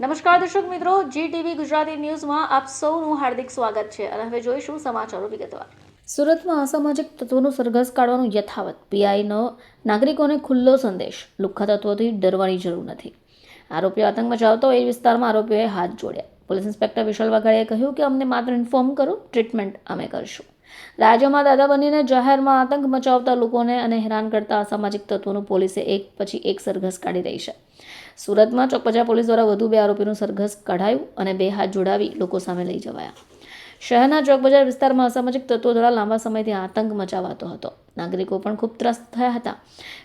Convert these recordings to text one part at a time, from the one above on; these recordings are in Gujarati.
નમસ્કાર દર્શક મિત્રો જી ટીવી ગુજરાતી ન્યૂઝમાં આપ સૌનું હાર્દિક સ્વાગત છે અને હવે જોઈશું સમાચારો વિગતવાર. સુરતમાં અસામાજિક તત્વોનું સરઘસ કાઢવાનું યથાવત. પીઆઈનો નાગરિકોને ખુલ્લો સંદેશ. લુખ્ખા તત્વોથી ડરવાની જરૂર નથી. આરોપીઓ આતંક મચાવતો એ વિસ્તારમાં આરોપીઓએ હાથ જોડ્યા. પોલીસ ઇન્સ્પેક્ટર વિશાલ વાઘાણીએ કહ્યું કે અમને માત્ર ઇન્ફોર્મ કરો, ટ્રીટમેન્ટ અમે કરશું. રાજ્યમાં દાદા બનીને જાહેરમાં આતંક મચાવતા લોકોને અને હેરાન કરતા અસામાજિક તત્વોનું પોલીસે એક પછી એક સરઘસ કાઢી રહી છે. સુરતમાં ચોકબજા પોલીસ દ્વારા વધુ બે આરોપીનું સરઘસ કઢાયું અને બે હાથ જોડાવી લોકો સામે લઈ જવાયા. શહેરના ચોકબજાર વિસ્તારમાં અસામાજિક તત્વો દ્વારા લાંબા સમયથી આતંક મચાવાતો હતો. નાગરિકો પણ ખૂબ ત્રસ્ત થયા હતા.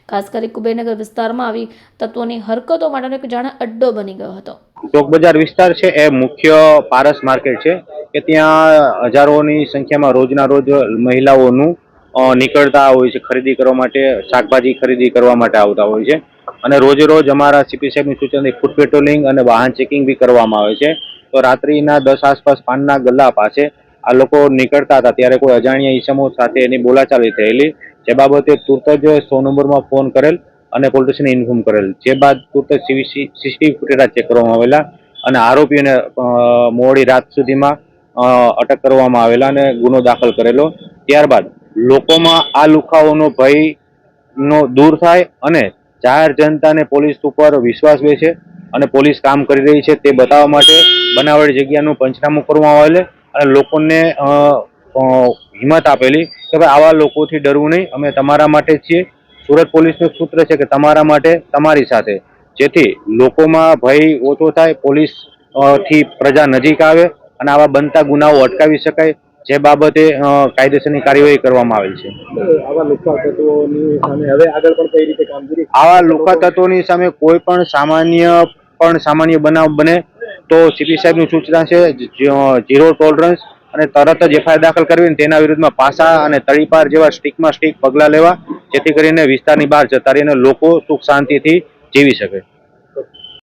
ખાસ કરી કુબેરનગર વિસ્તારમાં આવી તત્વોની હરકતો માટેનો એક જાણે અડ્ડો બની ગયો હતો. ચોક બજાર વિસ્તાર છે, એ મુખ્ય પારસ માર્કેટ છે, કે ત્યાં હજારોની સંખ્યામાં રોજના રોજ મહિલાઓનું નીકળતા હોય છે, ખરીદી કરવા માટે, શાકભાજી ખરીદી કરવા માટે આવતા હોય છે. અને રોજે રોજ અમારા સીપી સાહેબની સૂચનાથી ફૂડ પેટ્રોલિંગ અને વાહન ચેકિંગ બી કરવામાં આવે છે. તો રાત્રિના દસ આસપાસ પાનના ગલ્લા પાસે આ લોકો નીકળતા હતા. ત્યારે કોઈ અજાણ્યા ઈસમો સાથે એની બોલાચાલી થયેલી. જે બાબતે તુરત જ સો નંબરમાં ફોન કરેલ. અને પોલીસને ઇન્ફોર્મ કરેલ. જે બાદ તુરત જ સીસીટીવી ફૂટેજ ચેક કરવામાં આવેલા અને આરોપીઓને મોડી રાત સુધીમાં અટક કરવામાં આવેલા અને ગુનો દાખલ કરેલો. ત્યારબાદ લોકોમાં આ લુખાઓનો ભય નો દૂર થાય અને જાહેર જનતાને પોલીસ ઉપર વિશ્વાસ બેસે અને પોલીસ કામ કરી રહી છે તે બતાવવા માટે બનાવટી જગ્યાનું પંચનામું કરવામાં આવેલું અને લોકોને હિંમત આપેલી કે ભાઈ આવા લોકોથી ડરવું નહીં, અમે તમારા માટે છીએ. સુરત પોલીસનું સૂત્ર છે કે તમારા માટે તમારી સાથે. જેથી લોકોમાં ભય ઓછો થાય પોલીસથી પ્રજા નજીક આવે અને આવા બનતા ગુનાઓ અટકાવી શકાય જે બાબતે કાયદેસરની કાર્યવાહી કરવામાં આવેલ છે. આવા લુખ્ખા તત્વોની સામે હવે આગળ પણ કઈ રીતે કામગીરી? આવા લુખા તત્વોની સામે કોઈ પણ સામાન્ય પણ સામાન્ય બનાવ બને તો સીપી સાહેબની સૂચના છે ઝીરો ટોલરન્સ અને તરત જ એફઆઈઆર દાખલ કરવી તેના વિરુદ્ધમાં પાસા અને તળીપાર જેવા સ્ટીકમાં સ્ટીક પગલાં લેવા, જેથી કરીને વિસ્તારની બહાર જતા રહીને લોકો સુખ શાંતિથી જીવી શકે.